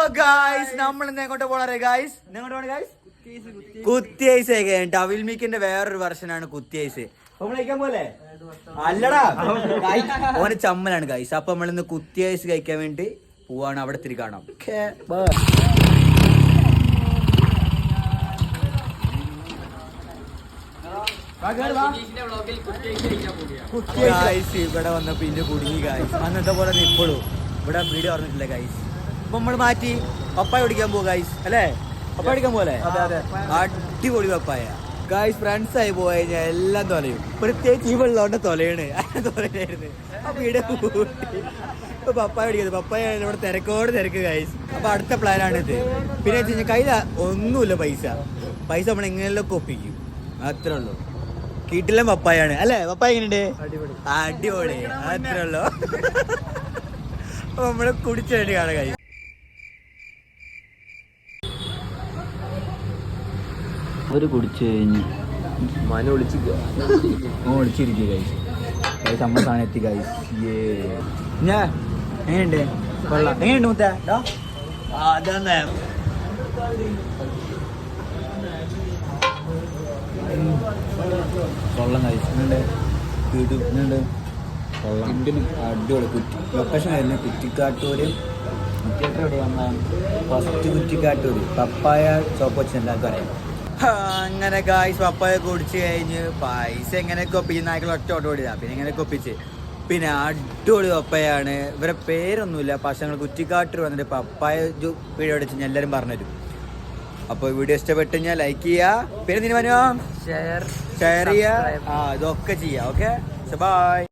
Hello guys നമ്മൾ ഇന്ന് എങ്ങോട്ട് പോണേ ഗായ്സ് എങ്ങോട്ട് പോണേ ഗായ്സ് കുത്തി ഐസ് ടവിൽ മീക്കിന്റെ വേറൊരു വെർഷനാണ് കുത്തി ഐസ് പോലെ അല്ലടാ. ഓന് ചമ്മലാണ് ഗായ്സ് അപ്പൊ നമ്മൾ ഇന്ന് കുത്തി ഐസ് കഴിക്കാൻ വേണ്ടി പോവാണ്. അവിടെ തിരി കാണാം. ഗായ്സ് ഇവിടെ വന്നപ്പോ ഇന്റെ കുടുങ്ങി ഗായ്സ് അന്നത്തെ പോലെ ഇപ്പോഴും. ഇവിടെ വീഡിയോ പറഞ്ഞിട്ടില്ല ഗായ്സ് അപ്പൊ നമ്മൾ മാറ്റി പപ്പായ ഓടിക്കാൻ പോകും ഗൈസ് അല്ലേ? പപ്പായ പിടിക്കാൻ പോലെ അടിപൊളി പപ്പായ. ഗായ്സ് ഫ്രണ്ട്സ് ആയി പോയി കഴിഞ്ഞാൽ എല്ലാം തൊലയും. പ്രത്യേകിച്ച് ഈ വെള്ളമുണ്ട് തൊലയാണ്. തൊലയായിരുന്നു. അപ്പൊ ഇവിടെ ഇപ്പൊ പപ്പായ പിടിക്കുന്നത് പപ്പായ ഇവിടെ തിരക്കോട് തിരക്ക് ഗായ്സ് അപ്പൊ അടുത്ത പ്ലാനാണ് ഇത്. പിന്നെ വെച്ച് കഴിഞ്ഞാൽ കയ്യില ഒന്നുമില്ല പൈസ. പൈസ നമ്മൾ എങ്ങനെയല്ലോ കൊപ്പിക്കും അത്രേ ഉള്ളൂ. കിട്ടില്ല പപ്പായാണ്. അല്ലേ? പപ്പായ എങ്ങനെയുണ്ട്? അടിപൊളി. അത്രേ ഉള്ളൂ. അപ്പൊ നമ്മൾ കുടിച്ചു വേണ്ടി കാണാൻ കഴിയും ഒരു കുടിച്ചു കഴിഞ്ഞ് മന വിളിച്ചിരിക്കുക ഒളിച്ചിരിക്കുക ഗൈസ് ഗൈസ് നമ്മുടെ സാധനം എത്തി ഗൈസ് ഞാൻ എങ്ങനെയുണ്ട്? കൊള്ളാം. എങ്ങനെയുണ്ട് മുത്ത? ഡാ? ആ, അതന്നെ. ഉം. കൊള്ളാം ഗൈസ് എന്നുണ്ട് വീടും എന്നുണ്ട് കൊള്ളാം. അടിപൊളി കുറ്റി. ലൊക്കേഷൻ ആയിരുന്നു കുറ്റിക്കാട്ടൂര്. തിയേറ്റർ എവിടെ ഫസ്റ്റ് കുറ്റിക്കാട്ടൂര്. പപ്പായ ചോപ്പ് വെച്ച് എല്ലാവർക്കും അറിയാം. അങ്ങനെ ഗായ്സ് പപ്പായ കുടിച്ച് കഴിഞ്ഞ് പൈസ എങ്ങനെ കൊപ്പിച്ച് നായ്ക്കൾ ഒറ്റ ഓട്ടോ ഓടിയതാ. പിന്നെ ഇങ്ങനെ കൊപ്പിച്ച്? പിന്നെ അടിപൊളി പപ്പയാണ്. ഇവരെ പേരൊന്നുമില്ല. പക്ഷെ ഞങ്ങൾ കുറ്റിക്കാട്ടിൽ വന്നിട്ട് പപ്പായ വീഡിയോ അടിച്ച് എല്ലാവരും പറഞ്ഞു അപ്പോൾ വീഡിയോ ഇഷ്ടപ്പെട്ട് കഴിഞ്ഞാൽ ലൈക്ക് ചെയ്യുക പിന്നെ തീരുമാനം ഷെയർ ഷെയർ ചെയ്യുക ആ ഇതൊക്കെ ചെയ്യുക ഓക്കെ ബൈ